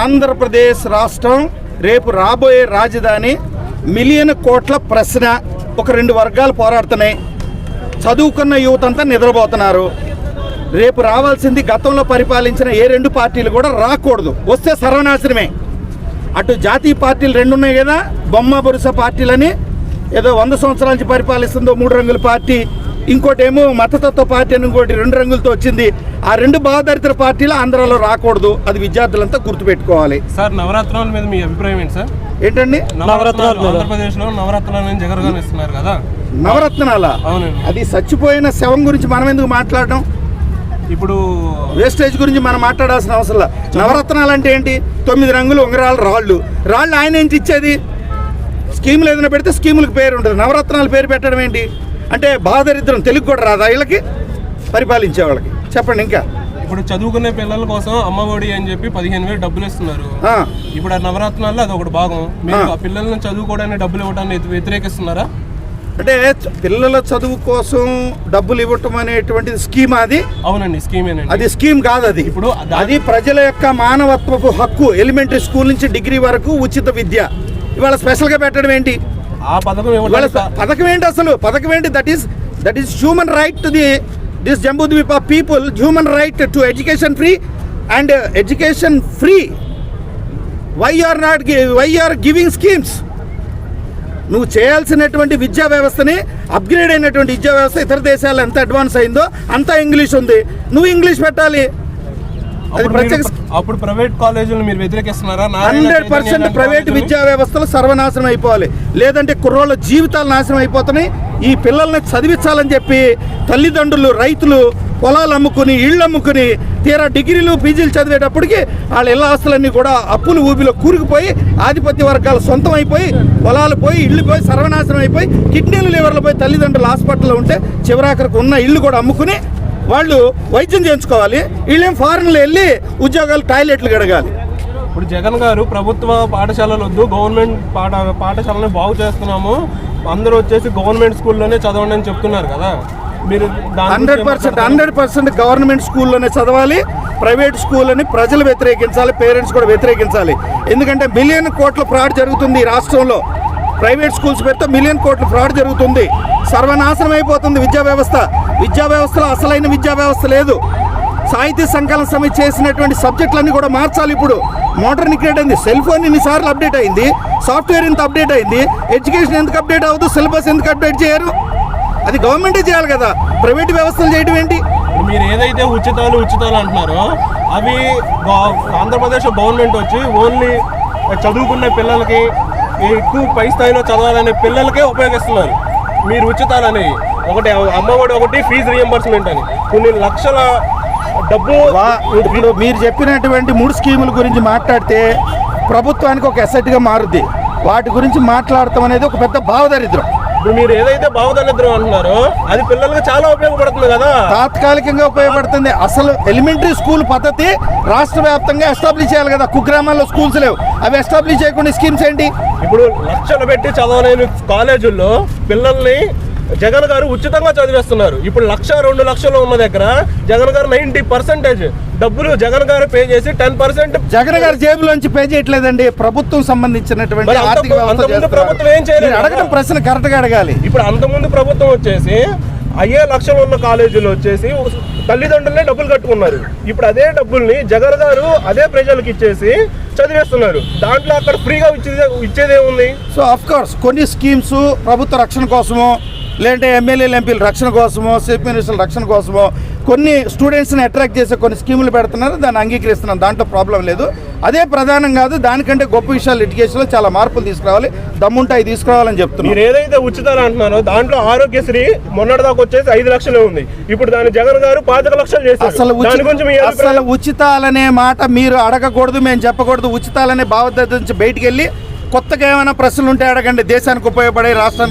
ఆంధ్రప్రదేశ్ రాష్ట్రం రేపు రాబోయే రాజధాని మిలియన్ కోట్ల ప్రశ్న ఒక రెండు వర్గాలు పోరాడుతున్నాయి. చదువుకున్న యువత అంతా నిద్రపోతున్నారు. రేపు రావాల్సింది గతంలో పరిపాలించిన ఏ రెండు పార్టీలు కూడా రాకూడదు. వస్తే సర్వనాశనమే. అటు జాతీయ పార్టీలు రెండు ఉన్నాయి కదా బొమ్మ బొరుస పార్టీలని ఏదో వంద సంవత్సరాల నుంచి పరిపాలిస్తుందో మూడు రంగుల పార్టీ ఇంకోటి ఏమో మతతత్వ పార్టీ అని ఇంకోటి రెండు రంగులతో వచ్చింది. ఆ రెండు భావదరిద్ర పార్టీలు ఆంధ్రాలో రాకూడదు. అది విద్యార్థులంతా గుర్తుపెట్టుకోవాలి. సార్ నవరత్నాల మీద మీ అభిప్రాయం ఏంటి సార్? ఏంటండి? నవరత్నాలు ఇస్తున్నారు కదా. అది చచ్చిపోయిన శవం గురించి మనం ఎందుకు మాట్లాడడం? ఇప్పుడు వేస్టేజ్ గురించి మనం మాట్లాడాల్సిన అవసరం నవరత్నాలు అంటే ఏంటి? తొమ్మిది రంగులు ఉంగరాలు రాళ్ళు. రాళ్ళు ఆయన ఏంటి ఇచ్చేది? స్కీములు ఏదైనా పెడితే స్కీములకు పేరు ఉంటుంది. నవరత్నాలు పేరు పెట్టడం ఏంటి? అంటే బాధరిద్రం తెలుగు కూడా రాదా వీళ్ళకి? పరిపాలించే వాళ్ళకి. చెప్పండి ఇంకా. ఇప్పుడు చదువుకునే పిల్లల కోసం అమ్మఒడి అని చెప్పి పదిహేను వేలు డబ్బులు ఇస్తున్నారు. ఇప్పుడు ఆ నవరత్నాల్లో అది ఒకటి భాగం. మీరు ఆ. పిల్లల్ని చదువుకోవడానికి డబ్బులు ఇవ్వడానికి వ్యతి- వ్యతిరేకిస్తున్నారా? అంటే పిల్లల చదువు కోసం డబ్బులు ఇవ్వటం అనేటువంటిది స్కీమ్ అది? అవునండి స్కీమేనండి. అది స్కీమ్ కాదు అది. ఇప్పుడు అది ప్రజల యొక్క మానవత్వపు హక్కు ఎలిమెంటరీ స్కూల్ నుంచి డిగ్రీ వరకు ఉచిత విద్య. ఇవాళ స్పెషల్గా పెట్టడం ఏంటి? ఆ పథకం ఏంటి అసలు? పథకం ఏంటి? That is that is human right to the this Jambudweep of people human right to education free and education free why are not why are giving schemes నువ్వు చేయాల్సినటువంటి విద్యా వ్యవస్థని అప్గ్రేడ్ అయినటువంటి విద్యా వ్యవస్థ ఇతర దేశాలు ఎంత అడ్వాన్స్ అయిందో అంతా ఇంగ్లీష్ ఉంది. నువ్వు ఇంగ్లీష్ పెట్టాలి. అప్పుడు ప్రైవేట్ కాలేజీలను మీరు వ్యతిరేకిస్తున్నారా? హండ్రెడ్ పర్సెంట్ ప్రైవేట్ కాలేజీలు- విద్యా వ్యవస్థలు సర్వనాశనం అయిపోవాలి. లేదంటే కుర్రోళ్ళ జీవితాలు నాశనం అయిపోతున్నాయి. ఈ పిల్లల్ని చదివించాలని చెప్పి తల్లిదండ్రులు రైతులు పొలాలు అమ్ముకుని ఇళ్ళు అమ్ముకుని తీరా డిగ్రీలు పీజీలు చదివేటప్పటికి వాళ్ళ ఇళ్ళ ఆస్తులన్నీ కూడా అప్పులు ఊబిలో కూరుకుపోయి ఆధిపత్య వర్గాలు సొంతం అయిపోయి పొలాలు పోయి ఇళ్ళు పోయి సర్వనాశనం అయిపోయి కిడ్నీలు లివర్లు పోయి తల్లిదండ్రులు హాస్పిటల్లో ఉంటే చివరాఖరికి ఉన్న ఇల్లు కూడా అమ్ముకుని వాళ్ళు వైద్యం చేయించుకోవాలి. వీళ్ళేం ఫారెన్లో వెళ్ళి ఉద్యోగాలు టాయిలెట్లు గడగాలి ఇప్పుడు జగన్ గారు ప్రభుత్వ పాఠశాలలు వద్దు గవర్నమెంట్ పాఠ పాఠశాలని బాగు చేస్తున్నాము. అందరూ వచ్చేసి గవర్నమెంట్ స్కూల్లోనే చదవండి అని చెప్తున్నారు కదా. మీరు hundred percent? Hundred percent government స్కూల్లోనే చదవాలి. ప్రైవేట్ స్కూల్ని ప్రజలు వ్యతిరేకించాలి పేరెంట్స్ కూడా వ్యతిరేకించాలి. ఎందుకంటే మిలియన్ కోట్ల ఫ్రాడ్ జరుగుతుంది ఈ రాష్ట్రంలో. ప్రైవేట్ స్కూల్స్ పెడితే మిలియన్ కోట్ల ఫ్రాడ్ జరుగుతుంది. సర్వనాశనం అయిపోతుంది విద్యా వ్యవస్థ. విద్యా వ్యవస్థలో అసలైన విద్యా వ్యవస్థ లేదు. సాహిత్య సంకలన సమితి చేసినటువంటి సబ్జెక్టులన్నీ కూడా మార్చాలి ఇప్పుడు. మోడర్నికేట్ అయింది. సెల్ ఫోన్ ఇన్నిసార్లు అప్డేట్ అయింది. సాఫ్ట్వేర్ ఇంత అప్డేట్ అయింది. ఎడ్యుకేషన్ ఎందుకు అప్డేట్ అవ్వదు? సిలబస్ ఎందుకు అప్డేట్ చేయరు? అది గవర్నమెంటే చేయాలి కదా. ప్రైవేట్ వ్యవస్థలు చేయడం ఏంటి? మీరు ఏదైతే ఉచితాలు ఉచితాలు అంటున్నారో అవి ఆంధ్రప్రదేశ్ గవర్నమెంట్ వచ్చి ఓన్లీ చదువుకునే పిల్లలకి ఎక్కువ పై స్థాయిలో చదవాలనే పిల్లలకే ఉపయోగిస్తున్నారు. మీరు ఉచితాలు అనేవి ఒకటి అమ్మఒడి ఒకటి ఫీజు రియంబర్స్మెంట్ అని. కొన్ని లక్షల డబ్బు ఇప్పుడు మీరు చెప్పినటువంటి మూడు స్కీముల గురించి మాట్లాడితే ప్రభుత్వానికి ఒక ఎసెట్గా మారుద్ది. వాటి గురించి మాట్లాడటం అనేది ఒక పెద్ద భావదరిద్రం. ఇప్పుడు మీరు ఏదైతే భావదళిద్రం అంటున్నారో అది పిల్లలకి చాలా ఉపయోగపడుతుంది కదా. తాత్కాలికంగా ఉపయోగపడుతుంది. అసలు ఎలిమెంటరీ స్కూల్ పద్ధతి రాష్ట్ర వ్యాప్తంగా ఎస్టాబ్లిష్ చేయాలి కదా. కుగ్రామాల్లో స్కూల్స్ లేవు. అవి ఎస్టాబ్లిష్ చేయకుండా స్కీమ్స్ ఏంటి? ఇప్పుడు లక్షలు పెట్టి చదవలేని కాలేజీల్లో పిల్లల్ని జగన్ గారు ఉచితంగా చదివేస్తున్నారు. ఇప్పుడు లక్ష రెండు లక్షలు ఉన్న దగ్గర జగన్ గారు నైంటీ పర్సెంటేజ్ డబ్బులు జగన్ గారు పే చేసి టెన్ పర్సెంట్ జగన్ గారి జేబులోంచి పే చేయట్లేదండి. ప్రభుత్వం సంబంధించినటువంటి ఆర్థిక వ్యవస్థ. ప్రభుత్వం ఏం చేయలేదు. అడగడం? ప్రశ్న కరెక్ట్గా అడగాలి. ఇప్పుడు అంతకుముందు ప్రభుత్వం వచ్చేసి అయ్యే లక్షలు ఉన్న కాలేజీలు వచ్చేసి తల్లిదండ్రులే డబ్బులు కట్టుకున్నారు. ఇప్పుడు అదే డబ్బుల్ని జగన్ గారు అదే ప్రజలకు ఇచ్చేసి చదివేస్తున్నారు. దాంట్లో అక్కడ ఫ్రీగా ఇచ్చేది ఇచ్చేదేముంది సో అఫ్ కోర్స్ కొన్ని స్కీమ్స్ ప్రభుత్వ రక్షణ కోసమో లేదంటే ఎమ్మెల్యేలు ఎంపీల రక్షణ కోసమో చీఫ్ మినిస్టర్ల రక్షణ కోసమో కొన్ని స్టూడెంట్స్ని అట్రాక్ట్ చేసే కొన్ని స్కీములు పెడుతున్నారు దాన్ని అంగీకరిస్తున్నాం. దాంట్లో ప్రాబ్లం లేదు. అదే ప్రధానం కాదు దానికంటే గొప్ప విషయాలు ఎడ్యుకేషన్లో చాలా మార్పులు తీసుకురావాలి. దమ్ముంటాయి తీసుకురావాలని చెప్తున్నాం. మీరు ఏదైతే ఉచితాలు అంటున్నారో దాంట్లో ఆరోగ్యశ్రీ మొన్నటిదాకా వచ్చేసి ఐదు లక్షలే ఉంది. ఇప్పుడు దాని జగన్ గారు పాతిక లక్షలు చేశారు. అసలు అసలు? ఉచితాలనే మాట మీరు అడగకూడదు మేము చెప్పకూడదు. ఉచితాలనే భావోద్దేశం నుంచి బయటికి వెళ్ళి కొత్తగా ఏమైనా ప్రశ్నలు ఉంటే అడగండి. దేశానికి ఉపయోగపడే రాష్ట్రానికి